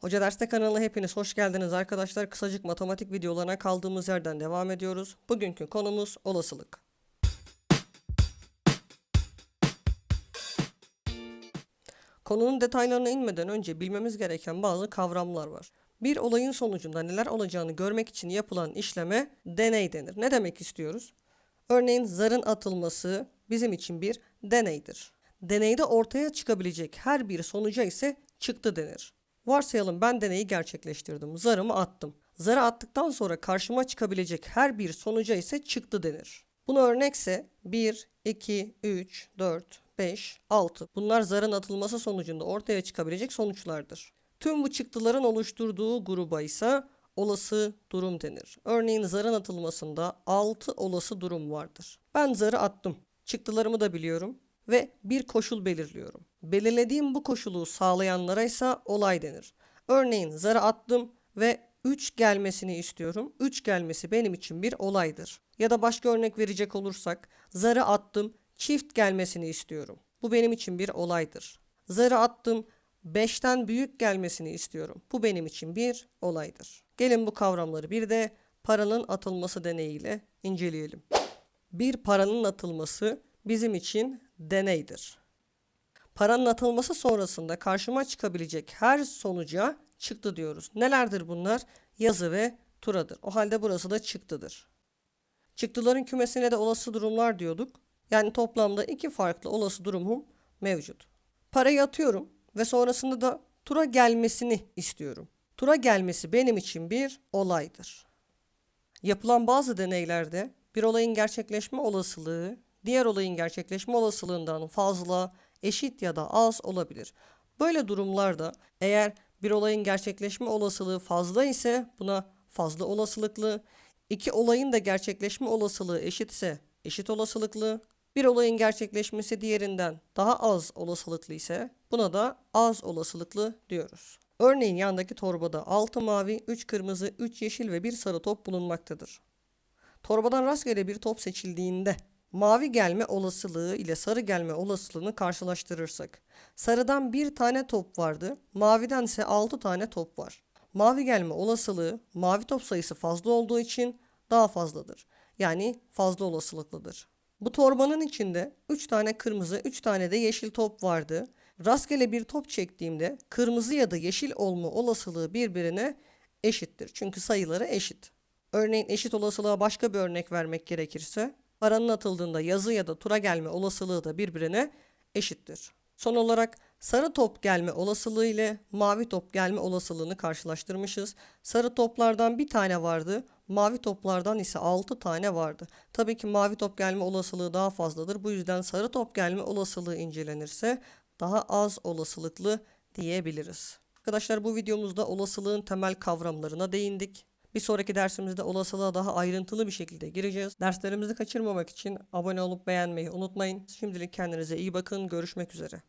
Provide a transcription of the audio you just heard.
Hoca Derste kanalına hepiniz hoş geldiniz arkadaşlar. Kısacık matematik videolarına kaldığımız yerden devam ediyoruz. Bugünkü konumuz olasılık. Konunun detaylarına inmeden önce bilmemiz gereken bazı kavramlar var. Bir olayın sonucunda neler olacağını görmek için yapılan işleme deney denir. Ne demek istiyoruz? Örneğin zarın atılması bizim için bir deneydir. Deneyde ortaya çıkabilecek her bir sonuca ise çıktı denir. Varsayalım ben deneyi gerçekleştirdim. Zarımı attım. Zarı attıktan sonra karşıma çıkabilecek her bir sonuca ise çıktı denir. Buna örnekse 1, 2, 3, 4, 5, 6. Bunlar zarın atılması sonucunda ortaya çıkabilecek sonuçlardır. Tüm bu çıktıların oluşturduğu gruba ise olası durum denir. Örneğin zarın atılmasında 6 olası durum vardır. Ben zarı attım. Çıktılarımı da biliyorum ve bir koşul belirliyorum. Belirlediğim bu koşulu sağlayanlara ise olay denir. Örneğin zarı attım ve 3 gelmesini istiyorum. 3 gelmesi benim için bir olaydır. Ya da başka örnek verecek olursak zarı attım, çift gelmesini istiyorum. Bu benim için bir olaydır. Zarı attım, 5'ten büyük gelmesini istiyorum. Bu benim için bir olaydır. Gelin bu kavramları bir de paranın atılması deneyiyle inceleyelim. Bir paranın atılması bizim için deneydir. Paranın atılması sonrasında karşıma çıkabilecek her sonuca çıktı diyoruz. Nelerdir bunlar? Yazı ve turadır. O halde burası da çıktıdır. Çıktıların kümesine de olası durumlar diyorduk. Yani toplamda iki farklı olası durumum mevcut. Parayı atıyorum ve sonrasında da tura gelmesini istiyorum. Tura gelmesi benim için bir olaydır. Yapılan bazı deneylerde bir olayın gerçekleşme olasılığı diğer olayın gerçekleşme olasılığından fazla, eşit ya da az olabilir. Böyle durumlarda eğer bir olayın gerçekleşme olasılığı fazla ise buna fazla olasılıklı, iki olayın da gerçekleşme olasılığı eşitse eşit olasılıklı, bir olayın gerçekleşmesi diğerinden daha az olasılıklı ise buna da az olasılıklı diyoruz. Örneğin yandaki torbada 6 mavi, 3 kırmızı, 3 yeşil ve 1 sarı top bulunmaktadır. Torbadan rastgele bir top seçildiğinde mavi gelme olasılığı ile sarı gelme olasılığını karşılaştırırsak sarıdan bir tane top vardı, maviden ise 6 tane top var. Mavi gelme olasılığı mavi top sayısı fazla olduğu için daha fazladır. Yani fazla olasılıklıdır. Bu torbanın içinde 3 tane kırmızı, 3 tane de yeşil top vardı. Rastgele bir top çektiğimde kırmızı ya da yeşil olma olasılığı birbirine eşittir. Çünkü sayıları eşit. Örneğin eşit olasılığa başka bir örnek vermek gerekirse paranın atıldığında yazı ya da tura gelme olasılığı da birbirine eşittir. Son olarak sarı top gelme olasılığı ile mavi top gelme olasılığını karşılaştırmışız. Sarı toplardan bir tane vardı, mavi toplardan ise 6 tane vardı. Tabii ki mavi top gelme olasılığı daha fazladır. Bu yüzden sarı top gelme olasılığı incelenirse daha az olasılıklı diyebiliriz. Arkadaşlar bu videomuzda olasılığın temel kavramlarına değindik. Bir sonraki dersimizde olasılığa daha ayrıntılı bir şekilde gireceğiz. Derslerimizi kaçırmamak için abone olup beğenmeyi unutmayın. Şimdilik kendinize iyi bakın. Görüşmek üzere.